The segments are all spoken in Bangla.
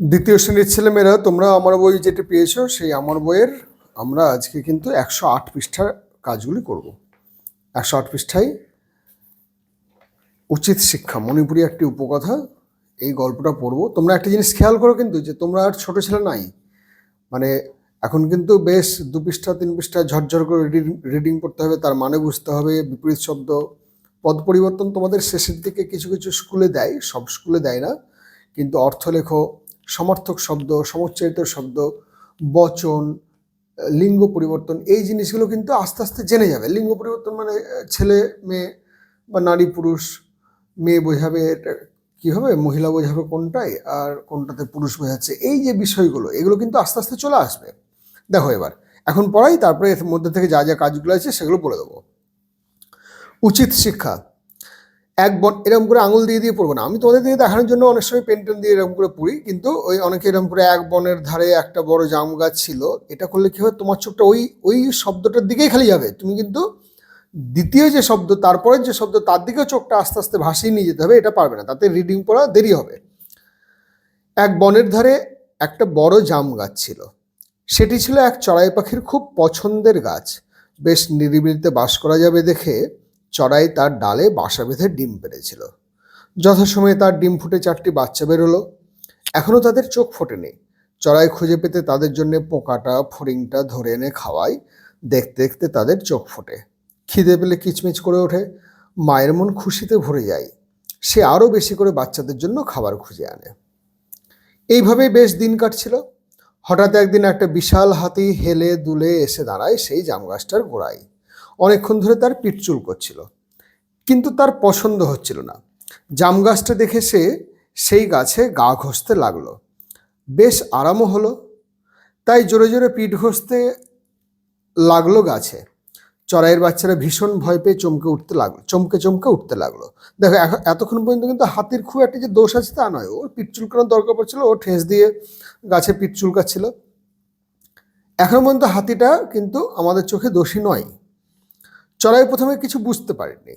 দ্বিতীয় শ্রেণির ছেলেমেয়েরা, তোমরা আমার বই যেটি পেয়েছ, সেই আমার বইয়ের আমরা আজকে কিন্তু একশো আট পৃষ্ঠার কাজগুলি করব। একশো আট পৃষ্ঠায় উচিত শিক্ষা, মণিপুরি একটি উপকথা, এই গল্পটা পড়ব। তোমরা একটা জিনিস খেয়াল করো কিন্তু যে তোমরা আর ছোটো ছেলে নাই। মানে এখন কিন্তু বেশ দু পৃষ্ঠা, তিন পৃষ্ঠা ঝরঝর করে রিডিং রিডিং পড়তে হবে, তার মানে বুঝতে হবে, বিপরীত শব্দ, পদ পরিবর্তন তোমাদের শেষের দিকে কিছু কিছু স্কুলে দেয়, সব স্কুলে দেয় না। কিন্তু অর্থ লেখো সমর্থক শব্দ, সমচ্চারিত শব্দ, বচন, লিঙ্গ পরিবর্তন, এই জিনিসগুলো কিন্তু আস্তে আস্তে জেনে যাবে। লিঙ্গ পরিবর্তন মানে ছেলে, মেয়ে বা নারী, পুরুষ, মেয়ে বোঝাবে এটা কী হবে, মহিলা বোঝাবে কোনটাই, আর কোনটাতে পুরুষ বোঝাচ্ছে। এই যে বিষয়গুলো, এগুলো কিন্তু আস্তে আস্তে চলে আসবে। দেখো এবার, এখন পড়াই, তারপরে এর মধ্যে থেকে যা যা কাজগুলো আছে সেগুলো বলে দেবো। উচিত শিক্ষা এক বন এরকম করে আঙুল দিয়ে দিয়ে পড়ব না। আমি তোমাদের দিয়ে দেখানোর জন্য অনেক সময় পেন টেন দিয়ে এরকম করে পড়ি, কিন্তু ওই অনেকে এরকম করে এক বনের ধারে একটা বড় জাম গাছ ছিল, এটা করলে কী হয়? তোমার চোখটা ওই ওই শব্দটার দিকেই খালি যাবে। তুমি কিন্তু দ্বিতীয় যে শব্দ, তারপরের যে শব্দ, তার দিকেও চোখটা আস্তে আস্তে ভাসিয়ে নিয়ে যেতে হবে, এটা পারবে না। তাতে রিডিং পড়া দেরি হবে। এক বনের ধারে একটা বড় জাম গাছ ছিল। সেটি ছিল এক চড়াই পাখির খুব পছন্দের গাছ। বেশ নিরিবিলিতে বাস করা যাবে দেখে চড়াই তার ডালে বাসা বেঁধে ডিম পেড়েছিল। যথাসময়ে তার ডিম ফুটে চারটি বাচ্চা বেরোলো। এখনও তাদের চোখ ফোটেনি। চড়াই খুঁজে পেতে তাদের জন্য পোকাটা, ফড়িংটা ধরে এনে খাওয়াই দেখতে দেখতে তাদের চোখ ফোটে। খিদে পেলে কিচমিচ করে ওঠে। মায়ের মন খুশিতে ভরে যায়। সে আরও বেশি করে বাচ্চাদের জন্য খাবার খুঁজে আনে। এইভাবেই বেশ দিন কাটছিল। হঠাৎ একদিন একটা বিশাল হাতি হেলে দুলে এসে দাঁড়ায় সেই জাম গাছটার গোড়ায়। অনেকক্ষণ ধরে তার পিঠ চুল করছিল। কিন্তু তার পছন্দ হচ্ছিল না। জাম গাছটা দেখে সে সেই গাছে গা ঘষতে লাগল। বেশ আরামও হলো। তাই জোরে জোরে পিঠ ঘষতে লাগল গাছে। চড়াইয়ের বাচ্চারা ভীষণ ভয় পেয়ে চমকে উঠতে লাগল, চমকে চমকে উঠতে লাগল। দেখো এতক্ষণ পর্যন্ত কিন্তু হাতির খুব একটা যে দোষ আছে তা নয়। ওর পিঠ চুলকানোর দরকার পড়ছিল, ও ঠেস দিয়ে গাছে পিঠ চুলকাচ্ছিল। এখন পর্যন্ত হাতিটা কিন্তু আমাদের চোখে দোষী নয়। চড়াই প্রথমে কিছু বুঝতে পারেনি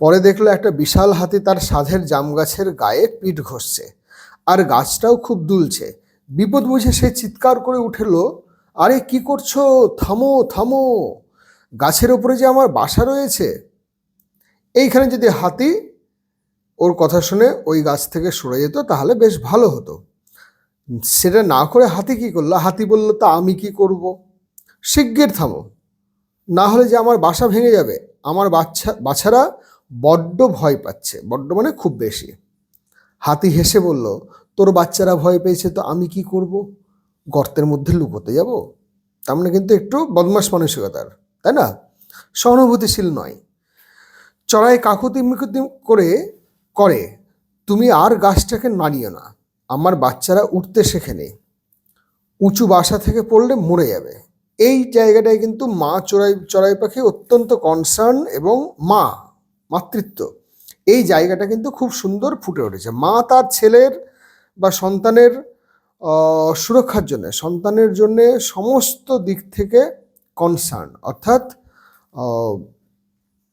পরে দেখল একটা বিশাল হাতি তার সাধের জাম গাছের গায়ে পিঠ ঘষছে। আর গাছটাও খুব দুলছে। বিপদ বুঝে সে চিৎকার করে উঠেলো, আরে কি করছ? থামো থামো। গাছের ওপরে যে আমার বাসা রয়েছে। এইখানে যদি হাতি ওর কথা শুনে ওই গাছ থেকে সরে যেত, তাহলে বেশ ভালো হতো। সেটা না করে হাতি কি করল? হাতি বলল, তা আমি কি করব? শিগগির থামো। না হলে যে আমার বাসা ভেঙে যাবে, আমার বাচ্চা বাচ্চারা বড্ড ভয় পাচ্ছে, বড্ড মানে খুব বেশি। হাতি হেসে বলল, তোর বাচ্চারা ভয় পেয়েছে তো আমি কি করব? গর্তের মধ্যে লুকোতে যাব? তার মানে কিন্তু একটু বদমাস মানসিকতার, তাই না? সহানুভূতিশীল নয়। চড়াই কাকুতি মিকুতি করে করে, তুমি আর গাছটাকে নাড়িও না, আমার বাচ্চারা উঠতে শেখেনি উঁচু বাসা থেকে পড়লে মরে যাবে। এই জায়গাটায় কিন্তু মা চড়াই চড়াই পাখি অত্যন্ত কনসার্ন এবং মা, মাতৃত্ব। এই জায়গাটা কিন্তু খুব সুন্দর ফুটে উঠেছে। মা তার ছেলের বা সন্তানের সুরক্ষার জন্য, সন্তানের জন্য সমস্ত দিক থেকে কনসার্ন অর্থাৎ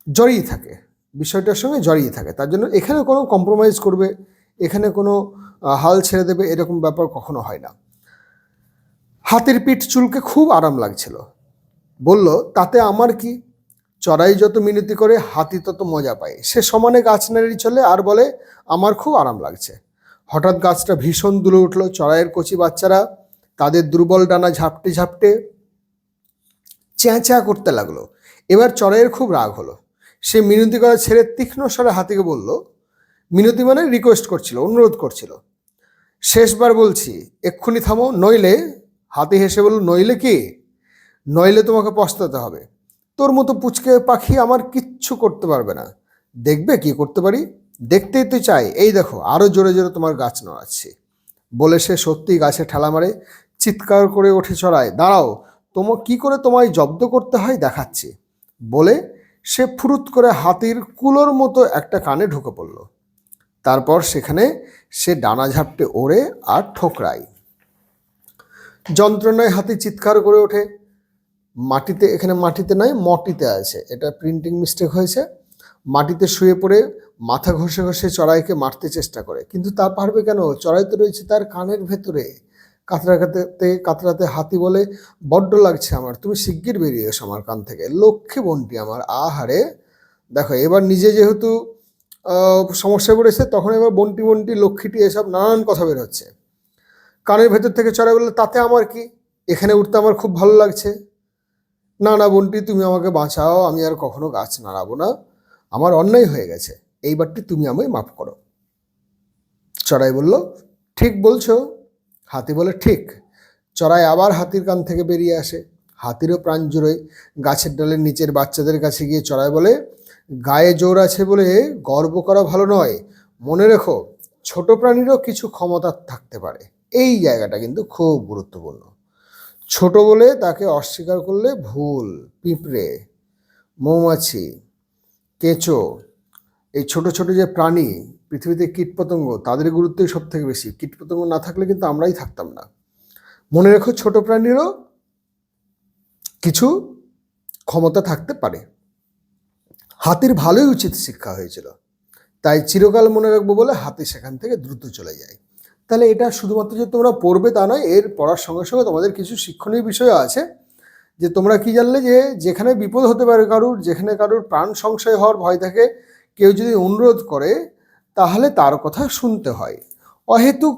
জড়িয়ে থাকে। বিষয়টার সঙ্গে জড়িয়ে থাকে। তার জন্য এখানে কোনো কম্প্রোমাইজ করবে, এখানে কোনো হাল ছেড়ে দেবে, এরকম ব্যাপার কখনো হয় না। হাতের পিঠ চুলকে খুব আরাম লাগছিল। বলল, তাতে আমার কি? চড়াই যত মিনতি করে, হাতি তত মজা পায়। সে সমানে গাছ নাড়ি চলে আর বলে, আমার খুব আরাম লাগছে। হঠাৎ গাছটা ভীষণ দুলে উঠল। চড়াইয়ের কচি বাচ্চারা তাদের দুর্বল ডানা ঝাপটে ঝাপটে চেঁচা করতে লাগল। এবার চড়াইয়ের খুব রাগ হলো। সে মিনতি করা ছেড়ে তীক্ষ্ণ স্বরে হাতিকে বলল, মিনতি মানে রিকোয়েস্ট করছিল, অনুরোধ করছিল। শেষবার বলছি, এক্ষুনি থামো, নইলে হাতি হেসে বলল, নইলে কি? নইলে তোমাকে পস্তাতে হবে। তোর মতো পুচকে পাখি আমার কিচ্ছু করতে পারবে না। দেখবে কি করতে পারি? দেখতেই তো চাই। এই দেখো আরও জোরে জোরে তোমার গাছ নড়াচ্ছি। বলে সে সত্যি গাছে ঠেলা মারে, চিৎকার করে ওঠে চড়ায়, দাঁড়াও, তোমা, কি করে তোমায় জব্দ করতে হয় দেখাচ্ছি। বলে সে ফুরুত করে হাতির কুলোর মতো একটা কানে ঢুকে পড়ল। তারপর সেখানে সে ডানা ঝাপটে ওড়ে আর ঠোকরায়। যন্ত্রণায় হাতি চিৎকার করে ওঠে। মাটিতে, এখানে মাটিতে নয়, মটিতে আছে। এটা প্রিন্টিং মিস্টেক হয়েছে। মাটিতে শুয়ে পড়ে মাথা ঘষে ঘষে চড়াইকে মারতে চেষ্টা করে। কিন্তু তা পারবে কেন? চড়াই তো রয়েছে তার কানের ভেতরে। কাতরাতে কাতরাতে হাতি বলে, বড্ড লাগছে আমার, তুমি শিগগির বেরিয়ে এসো আমার কান থেকে। লক্ষ্মী বনটি আমার, আহারে! দেখো, এবার নিজে যেহেতু সমস্যায় পড়েছে, তখন এবার বন্টি বন্টি, লক্ষ্মীটি এসব নানান কথা বের হচ্ছে কানের ভেতর থেকে চড়াই বললে তাতে আমার কি? এখানে উঠতে আমার খুব ভালো লাগছে। না না বোনটি, তুমি আমাকে বাঁচাও, আমি আর কখনো গাছ নাড়াবো না। আমার অন্যায় হয়ে গেছে, এইবারটি তুমি আমায় মাফ করো। চড়াই বলল, ঠিক বলছো। হাতি বলে, ঠিক। চড়াই আবার হাতির কান থেকে বেরিয়ে আসে। হাতিরও প্রাণ জুড়োয় গাছের ডালের নিচের বাচ্চাদের কাছে গিয়ে চড়াই বলে, গায়ে জোর আছে বলে গর্ব করা ভালো নয়। মনে রেখো, ছোট প্রাণীরও কিছু ক্ষমতা থাকতে পারে। এই জায়গাটা কিন্তু খুব গুরুত্বপূর্ণ। ছোট বলে তাকে অস্বীকার করলে ভুল, পিঁপড়ে, মৌমাছি, কেঁচো, এই ছোট ছোট যে প্রাণী, পৃথিবীতে কীটপতঙ্গ, তাদের গুরুত্বই সব থেকে বেশি। কীটপতঙ্গ না থাকলে কিন্তু আমরাই থাকতাম না। মনে রেখো ছোট প্রাণীরও কিছু ক্ষমতা থাকতে পারে। হাতির ভালোই উচিত শিক্ষা হয়েছিল। তাই চিরকাল মনে রাখব বলে হাতি সেখান থেকে দ্রুত চলে যায়। তাহলে এটা শুধুমাত্র যে তোমরা পড়বে তা নয়, এর পড়ার সঙ্গে সঙ্গে তোমাদের কিছু শিক্ষণীয় বিষয় আছে। যে তোমরা কি জানলে যে যেখানে বিপদ হতে পারে কারুর, যেখানে কারুর প্রাণ সংশয় হওয়ার ভয় থাকে, কেউ যদি অনুরোধ করে, তাহলে তার কথা শুনতে হয়। অহেতুক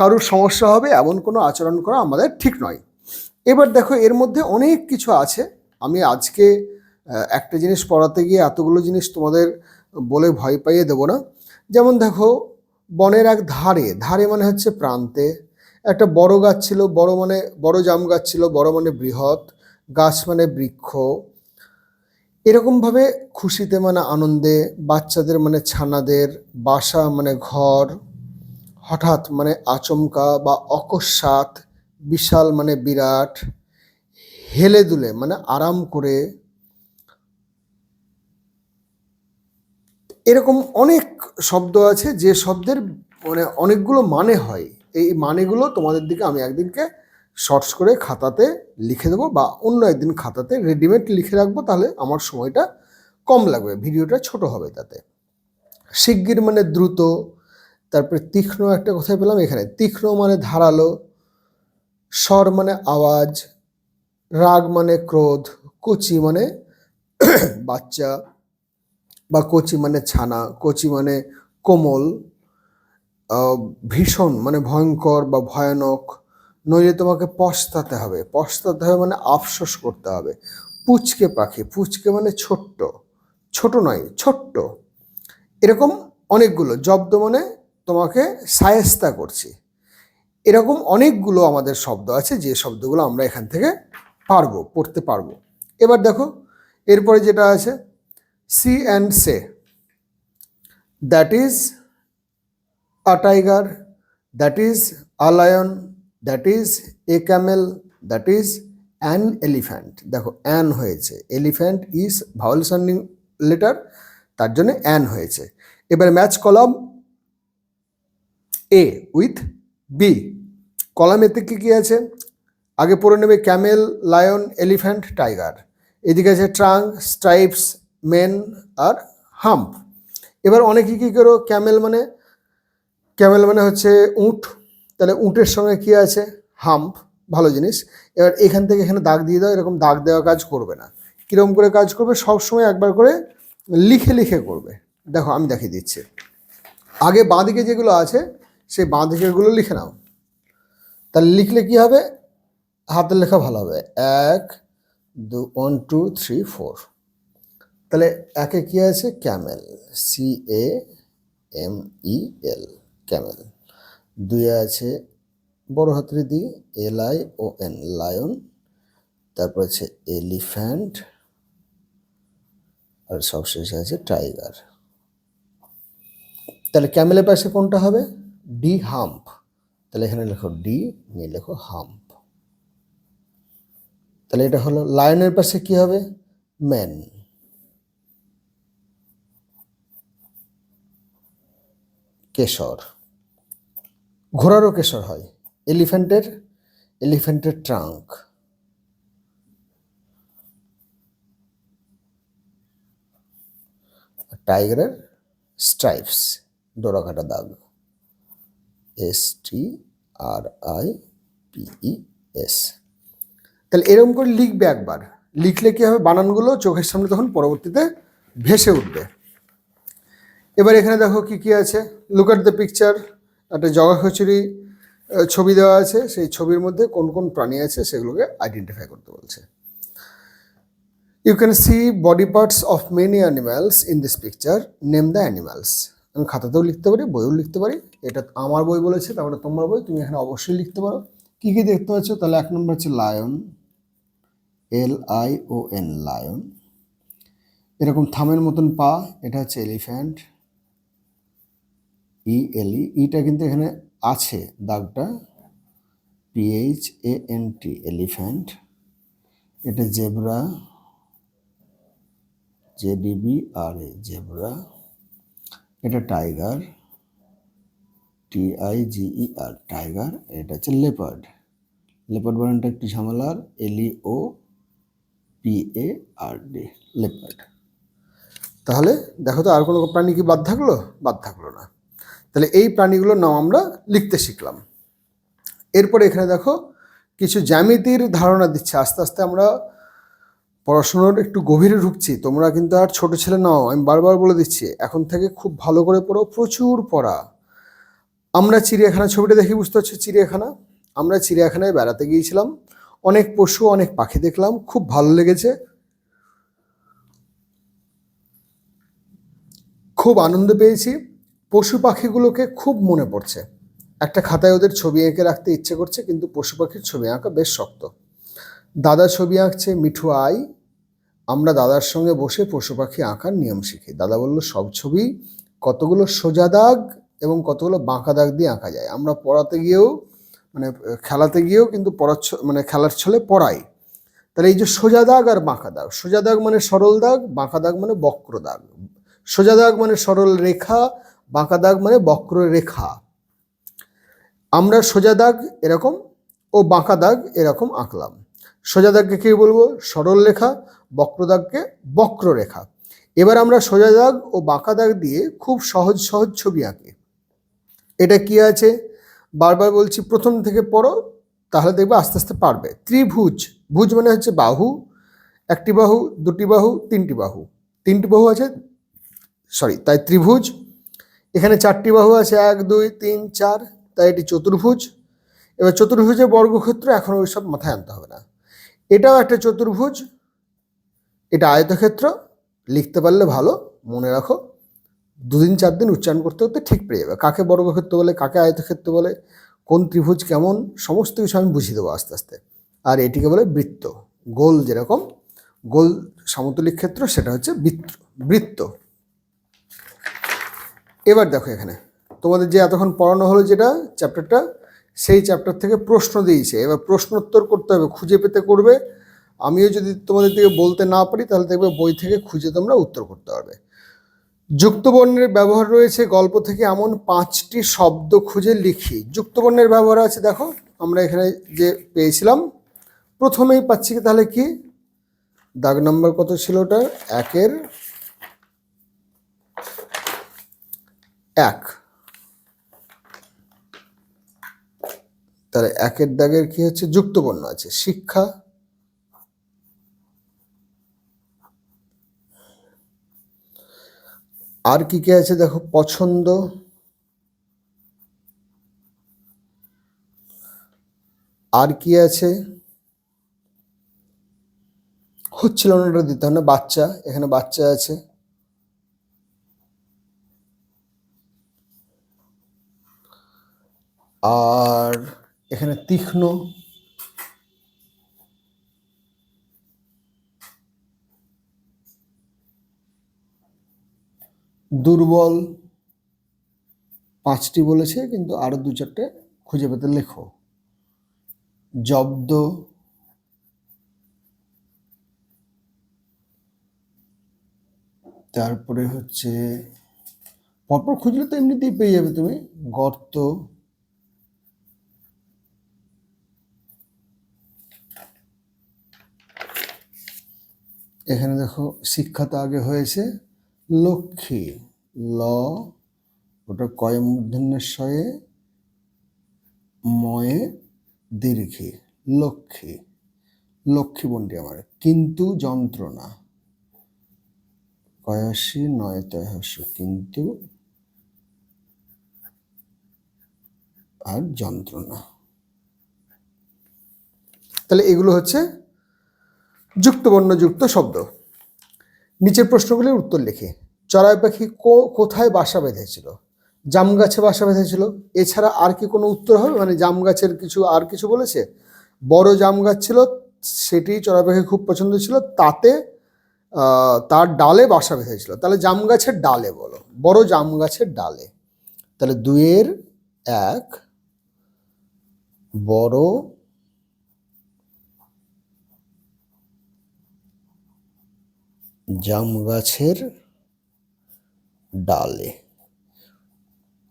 কারুর সমস্যা হবে, এমন কোনো আচরণ করা আমাদের ঠিক নয়। এবার দেখো, এর মধ্যে অনেক কিছু আছে। আমি আজকে একটা জিনিস পড়াতে গিয়ে এতগুলো জিনিস তোমাদের বলে ভয় পাইয়ে দেবো না। যেমন দেখো বনের এক ধারে ধারে মানে হচ্ছে প্রান্তে। একটা বড় গাছ ছিল, বড় মানে বড় জাম গাছ ছিল, বড় মানে বৃহৎ, গাছ মানে বৃক্ষ। এরকমভাবে খুশিতে মানে আনন্দে, বাচ্চাদের মানে ছানাদের, বাসা মানে ঘর, হঠাৎ মানে আচমকা বা অকস্মাৎ বিশাল মানে বিরাট, হেলে দুলে মানে আরাম করে এরকম অনেক শব্দ আছে যে শব্দের মানে অনেকগুলো মানে হয়। এই মানেগুলো তোমাদের দিকে আমি একদিনকে শর্টস করে খাতাতে লিখে দেবো বা অন্য একদিন খাতাতে রেডিমেড লিখে রাখব, তাহলে আমার সময়টা কম লাগবে, ভিডিওটা ছোট হবে তাতে। শিগগির মানে দ্রুত, তারপরে তীক্ষ্ণ একটা কথাই পেলাম এখানে, তীক্ষ্ণ মানে ধারালো, স্বর মানে আওয়াজ, রাগ মানে ক্রোধ, কুচি মানে বাচ্চা বা কচি মানে ছানা, কচি মানে কোমল ভীষণ মানে ভয়ঙ্কর বা ভয়ানক। নইলে তোমাকে পস্তাতে হবে। পস্তাতে হবে মানে আফসোস করতে হবে। পুচকে পাখি, পুচকে মানে ছোট্ট। ছোট নয়, ছোট্ট। এরকম অনেকগুলো, জব্দ মানে তোমাকে সায়স্তা করছি। এরকম অনেকগুলো আমাদের শব্দ আছে, যে শব্দগুলো আমরা এখান থেকে পারব, পড়তে পারব। এবার দেখো, এরপরে যেটা আছে see and say. That is a tiger that is a lion that is a camel that is an elephant দেখো অ্যান হয়েছে। Elephant is vowel sounding letter তার জন্য অ্যান হয়েছে। এবার match column A with B column এতে কী কী আছে? আগে পড়ে নেবে ক্যামেল লায়ন এলিফ্যান্ট টাইগার এদিকে আছে ট্রাঙ্ক স্ট্রাইপস মেন আর হাম্প। এবার অনেকে কী করো, ক্যামেল মানে ক্যামেল মানে হচ্ছে উঁট। তাহলে উঁটের সঙ্গে কি আছে? হাম্প, ভালো জিনিস। এবার এখান থেকে এখানে দাগ দিয়ে দাও, এরকম দাগ দেওয়া কাজ করবে না। কীরকম করে কাজ করবে? সব সময় একবার করে লিখে লিখে করবে। দেখো, আমি দেখিয়ে দিচ্ছি। আগে বাঁদিকে যেগুলো আছে, সেই বাঁদিকেগুলো লিখে নাও। তাহলে লিখলে কি হবে? হাতের লেখা ভালো হবে। এক, দু ওয়ান টু থ্রি ফোর তাহলে একে কি আছে? Camel. C A M E L camel. দুই আছে বড় হাতের দি L I O N lion তারপর আছে এলিফ্যান্ট আর সবশেষে আছে টাইগার তাহলে ক্যামেলের পাশে কোনটা হবে? ডি হাম্প তাহলে এখানে লেখো ডি নিয়ে লেখো হাম্প তাহলে এটা হলো লায়নের পাশে কি হবে? ম্যান কেশর। ঘোড়ারও কেশর হয়। এলিফ্যান্টের এলিফ্যান্টের ট্রাঙ্ক। টাইগারের স্ট্রাইপস, ডোরাকাটা দাগ। S T R I P E S. তাহলে এরকম করে লিখবে একবার। লিখলে কি হবে? বানানগুলো চোখের সামনে তখন পরবর্তীতে ভেসে উঠবে। এবার এখানে দেখো কি কি আছে। লুক অ্যাট দ্য পিকচার একটা জগা খিচুড়ি ছবি দেওয়া আছে। সেই ছবির মধ্যে কোন কোন প্রাণী আছে সেগুলোকে আইডেন্টিফাই করতে বলছে। You can see body parts of many animals in this picture name the animals আমি খাতাতেও লিখতে পারি, বইও লিখতে পারি। এটা আমার বই বলেছে, তারপরে তোমার বই। তুমি এখানে অবশ্যই লিখতে পারো। কী কী দেখতে পাচ্ছ? তাহলে এক নম্বর হচ্ছে lion L I O N lion এরকম থামের মতন পা, এটা হচ্ছে এলিফ্যান্ট ই এল ই ইটা কিন্তু এখানে আছে দাগটা P H A N T elephant এটা zebra Z E B R A zebra, এটা tiger T I G E R tiger এটা হচ্ছে লেপার্ড লেপার্ড বানানটা একটু ঝামেলার L E O P A R D leopard তাহলে দেখো তো আর কোনো প্রাণী কি বাদ থাকল? বাদ থাকল না। তাহলে এই প্রাণীগুলোর নাম আমরা লিখতে শিখলাম। এরপরে এখানে দেখো, কিছু জ্যামিতির ধারণা দিচ্ছে। আস্তে আস্তে আমরা পড়াশুনোর একটু গভীরে ঢুকছি তোমরা কিন্তু আর ছোট ছেলে নাও, আমি বারবার বলে দিচ্ছি, এখন থেকে খুব ভালো করে পড়ো, প্রচুর পড়া। আমরা চিড়িয়াখানা ছবিটা দেখে, বুঝতে পারছি? চিড়িয়াখানা। আমরা চিড়িয়াখানায় বেড়াতে গিয়েছিলাম। অনেক পশু, অনেক পাখি দেখলাম, খুব ভালো লেগেছে। খুব আনন্দ পেয়েছি। পশু পাখিগুলোকে খুব মনে পড়ছে। একটা খাতায় ওদের ছবি এঁকে রাখতে ইচ্ছে করছে, কিন্তু পশু পাখির ছবি আঁকা বেশ শক্ত। দাদা ছবি আঁকছে মিঠু আই, আমরা দাদার সঙ্গে বসে পশু পাখি আঁকার নিয়ম শিখি। দাদা বলল, সব ছবি কতগুলো সোজা দাগ এবং কতগুলো বাঁকা দাগ দিয়ে আঁকা যায়? আমরা পড়াতে গিয়েও মানে খেলাতে গিয়েও কিন্তু পড়ার মানে খেলার ছলে পড়াই। তাহলে এই যে সোজা দাগ আর বাঁকা দাগ, সোজা দাগ মানে সরল দাগ, বাঁকা দাগ মানে বক্র দাগ। সোজা দাগ মানে সরল রেখা বাঁকা দাগ মানে বক্ররেখা আমরা সোজা দাগ এরকম ও বাঁকা দাগ এরকম আঁকলাম। সোজা দাগকে কী বলব? সরল রেখা, বক্র দাগকে বক্র রেখা। এবার আমরা সোজা দাগ ও বাঁকা দাগ দিয়ে খুব সহজ সহজ ছবি আঁকি। এটা কি আছে? বারবার বলছি প্রথম থেকে পড়ো, তাহলে দেখবে আস্তে আস্তে পারবে। ত্রিভুজ, ভুজ মানে হচ্ছে বাহু, একটি বাহু, দুটি বাহু, তিনটি বাহু। তিনটি বাহু আছে সরি তাই ত্রিভুজ এখানে চারটি বাহু আছে, এক, দুই, তিন, চার, তাই এটি চতুর্ভুজ। এবার চতুর্ভুজের বর্গক্ষেত্র এখন ওইসব মাথায় আনতে হবে না। এটাও একটা চতুর্ভুজ, এটা আয়তক্ষেত্র, লিখতে পারলে ভালো, মনে রাখো, দুদিন, চার দিন উচ্চারণ করতে করতে ঠিক পেয়ে যাবে। কাকে বর্গক্ষেত্র বলে, কাকে আয়তক্ষেত্র বলে, কোন ত্রিভুজ কেমন, সমস্ত কিছু আমি বুঝিয়ে দেবো আস্তে আস্তে। আর এটিকে বলে বৃত্ত, গোল যেরকম, গোল সমতলিক ক্ষেত্র, সেটা হচ্ছে বৃত্ত বৃত্ত। এবার দেখো এখানে। তোমাদের যে এতক্ষণ পড়ানো হলো যেটা চ্যাপ্টারটা সেই চ্যাপ্টার থেকে প্রশ্ন দিয়েছে। এবার প্রশ্নোত্তর করতে হবে, খুঁজে পেতে করবে। আমিও যদি তোমাদের দিকে বলতে না পারি, তাহলে দেখবে বই থেকে খুঁজে তোমরা উত্তর করতে পারবে। যুক্তবর্ণের ব্যবহার রয়েছে গল্প থেকে এমন পাঁচটি শব্দ খুঁজে লিখি। যুক্তবর্ণের ব্যবহার আছে, দেখো, আমরা এখানে যে পেয়েছিলাম। প্রথমেই পাচ্ছি কি তাহলে কি? দাগ নম্বর কত ছিল ওটা একের এক। তাহলে একের দাগের কি হচ্ছে? যুক্তবর্ণ আছে। শিক্ষা আর কি কি আছে দেখো? পছন্দ আর কি আছে? হচ্ছিল না, ওটা দিতে হবে না। বাচ্চা, এখানে বাচ্চা আছে। আর এখানে তীক্ষ্ণ। দুর্বল পাঁচটি বলেছে, কিন্তু আরও দু চারটে খুঁজে পেতে লেখো। জব্দ। তারপরে হচ্ছে, পরপর খুঁজলে তো এমনিতেই পেয়ে যাবে তুমি। গর্ত। এখানে দেখো, শিক্ষা তো আগে হয়েছে। লক্ষ্মী, ল, ওটা কয় মূর্ধন্যের শয়ে ময়ে, দীর্ঘে। লক্ষ্মী লক্ষ্মী বন্ডি আমার। কিন্তু যন্ত্রণা। কয়াশি, নয় তয়স কিন্তু আর যন্ত্রণা। তাহলে এগুলো হচ্ছে যুক্তবর্ণ যুক্ত শব্দ। নিচের প্রশ্নগুলির উত্তর লিখে। চড়াই পাখি কোথায় বাসা বেঁধেছিল? জাম গাছে বাসা বেঁধেছিল? এছাড়া আর কি কোনো উত্তর হবে? মানে জাম গাছের কিছু আর কিছু বলেছে? বড় জাম গাছ ছিল, সেটি চড়াই পাখি খুব পছন্দ ছিল, তাতে তার ডালে বাসা বেঁধেছিল। তাহলে জাম গাছের ডালে বলো। বড় জাম গাছের ডালে। তাহলে দুইয়ের এক, বড় জাম গাছের ডালে।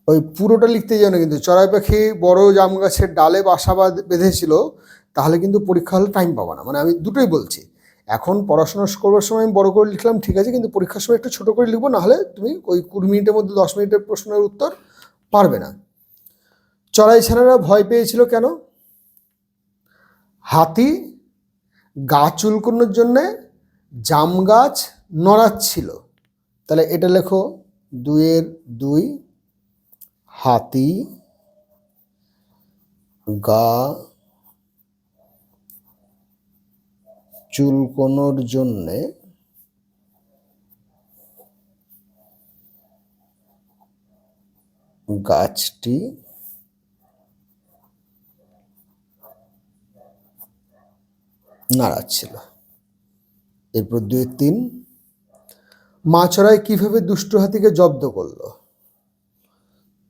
ওই পুরোটা লিখতে যাও না কিন্তু, চড়াই পাখি বড় জাম গাছের ডালে বাসা বাঁধ- বেঁধেছিল, তাহলে কিন্তু পরীক্ষা হলে টাইম পাবো না। মানে আমি দুটোই বলছি। এখন পড়াশোনা করবার সময় আমি বড় করে লিখলাম, ঠিক আছে, কিন্তু পরীক্ষার সময় একটু ছোট করে লিখব, নাহলে তুমি ওই কুড়ি মিনিটের মধ্যে, দশ মিনিটের প্রশ্নের উত্তর পারবে না। চড়াই ছানারা ভয় পেয়েছিল কেন? হাতি গা চুলকোনোর জন্যে জাম গাছ নড়াচ্ছিল। তাহলে এটা লেখো দুইয়ের দুই হাতি গা চুলকোনোর জন্যে গাছটি নাড়াচ্ছিল। এরপর দুই তিন। মাছরায় কীভাবে দুষ্ট হাতিকে জব্দ করল?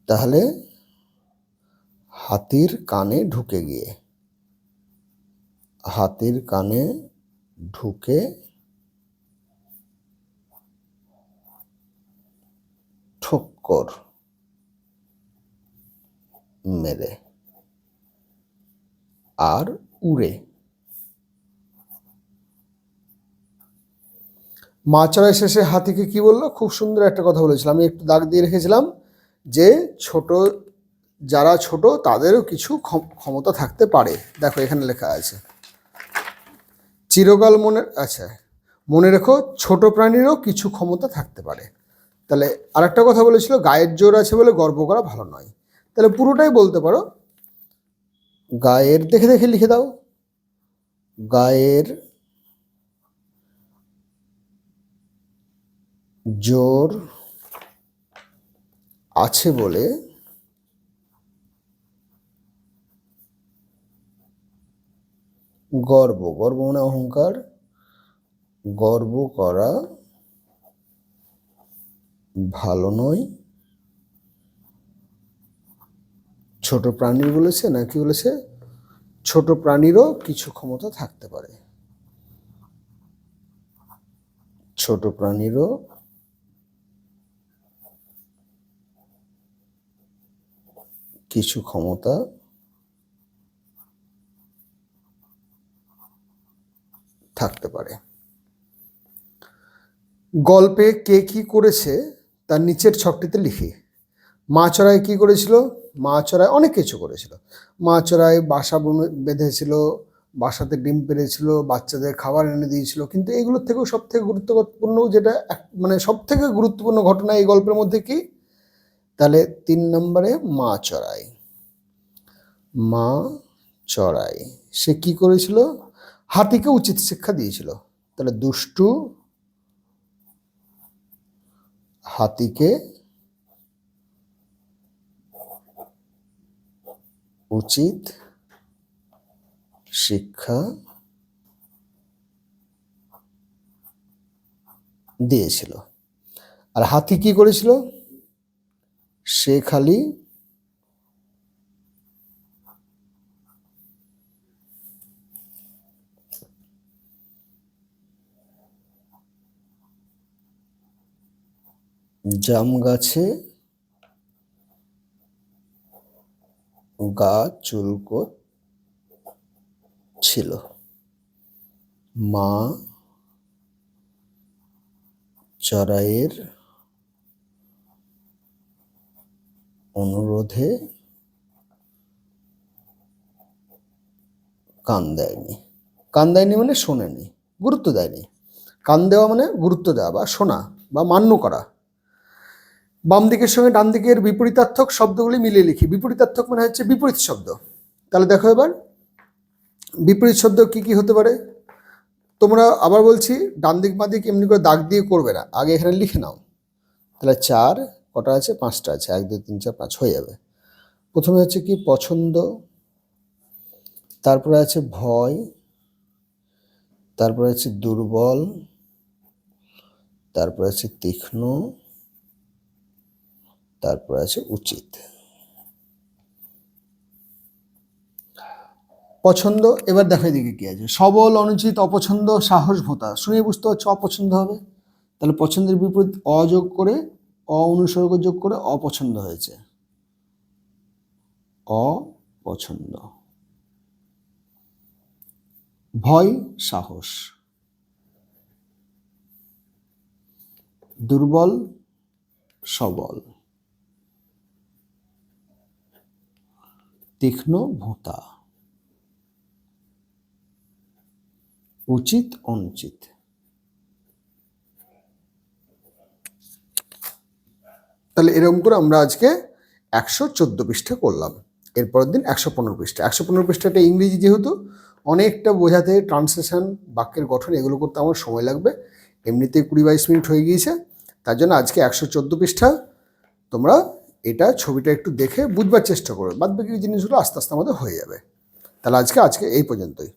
তাহলে হাতির কানে ঢুকে গিয়ে, হাতির কানে ঢুকে ঠক্কর মেরে আর উড়ে মাছরায় শেষে হাতিকে কি বলল? খুব সুন্দর একটা কথা বলেছিলাম আমি একটু দাগ দিয়ে রেখেছিলাম যে ছোট, যারা ছোট তাদেরও কিছু ক্ষম- ক্ষমতা থাকতে পারে। দেখো এখানে লেখা আছে। চিরকাল মনে আচ্ছা মনে রেখো ছোট প্রাণীরও কিছু ক্ষমতা থাকতে পারে। তাহলে আরেকটা কথা বলেছিল, গায়ের জোর আছে বলে গর্ব করা ভালো নয়। তাহলে পুরোটাই বলতে পারো। গায়ের, দেখে দেখে লিখে দাও। গায়ের জোর আছে বলে গর্ব গর্ব মানে অহংকার, গর্ব করা ভালো নয়। ছোট প্রাণীর বলেছে না কি বলেছে? ছোট প্রাণীরও কিছু ক্ষমতা থাকতে পারে। ছোট প্রাণীরও কিছু ক্ষমতা থাকতে পারে। গল্পে কে কি করেছে তার নিচের ছকটিতে লিখি। মা চড়াই কি করেছিল? মা চড়াই অনেক কিছু করেছিল। মা চড়াই বাসা বেঁধেছিল, বাসাতে ডিম পেড়েছিল, বাচ্চাদের খাবার এনে দিয়েছিল। কিন্তু এগুলোর থেকেও সব থেকে গুরুত্বপূর্ণ যেটা মানে সব থেকে গুরুত্বপূর্ণ ঘটনা এই গল্পের মধ্যে কি? তাহলে তিন নম্বরে মা চড়াই। মা চড়াই। সে কি করেছিল? হাতিকে উচিত শিক্ষা দিয়েছিল। তাহলে দুষ্টু হাতিকে উচিত শিক্ষা দিয়েছিল। আর হাতি কি করেছিল? সে খালি জাম গাছে গা চুলকো ছিল। মা চড়াইয়ের অনুরোধে কান দেয়নি। কান দেয়নি মানে শোনেনি, গুরুত্ব দেয়নি। কান দেওয়া মানে গুরুত্ব দেওয়া বা শোনা বা মান্য করা। বাম দিকের সঙ্গে ডান দিকের বিপরীতার্থক শব্দগুলি মিলিয়ে লিখি। বিপরীতার্থক মানে হচ্ছে বিপরীত শব্দ। তাহলে দেখো এবার, বিপরীত শব্দ কি কি হতে পারে? তোমরা আবার বলছি, ডান দিক বাঁ দিক এমনি করে দাগ দিয়ে করবে না। আগে এখানে লিখে নাও। তাহলে চার কটা আছে? পাঁচটা আছে। এক, দুই, তিন, চার, পাঁচ, হয়ে যাবে। প্রথমে হচ্ছে কি পছন্দ, তারপরে আছে ভয়, তারপরে আছে দুর্বল, তারপরে আছে তীক্ষ্ণ, তারপরে আছে উচিত। পছন্দ, এবার দেখো এদিকে কি আছে। সবল, অনুচিত, অপছন্দ, সাহস, ভোতা। শুনে বুঝতে পারছ অপছন্দ হবে। তাহলে পছন্দের বিপরীত অযোগ করে অ অনুসর্গ যোগ করে অপছন্দ হয়েছে। অপছন্দ। ভয়, সাহস। দুর্বল, সবল। তীক্ষ্ণ, ভোঁতা। উচিত, অনুচিত। তাহলে এরকম করে আমরা আজকে একশো চোদ্দ পৃষ্ঠা করলাম। এরপরের দিন একশো পনেরো পৃষ্ঠা। একশো পনেরো পৃষ্ঠাটা ইংরেজি যেহেতু, অনেকটা বোঝাতে ট্রান্সলেশন বাক্যের গঠন, এগুলো করতে আমার সময় লাগবে। এমনিতেই কুড়ি বাইশ মিনিট হয়ে গিয়েছে, তার জন্য আজকে একশো চোদ্দ পৃষ্ঠা। তোমরা এটা ছবিটা একটু দেখে বুঝবার চেষ্টা করবে বাদ বাকি জিনিসগুলো আস্তে আস্তে আমাদের হয়ে যাবে। তাহলে আজকে আজকে এই পর্যন্তই।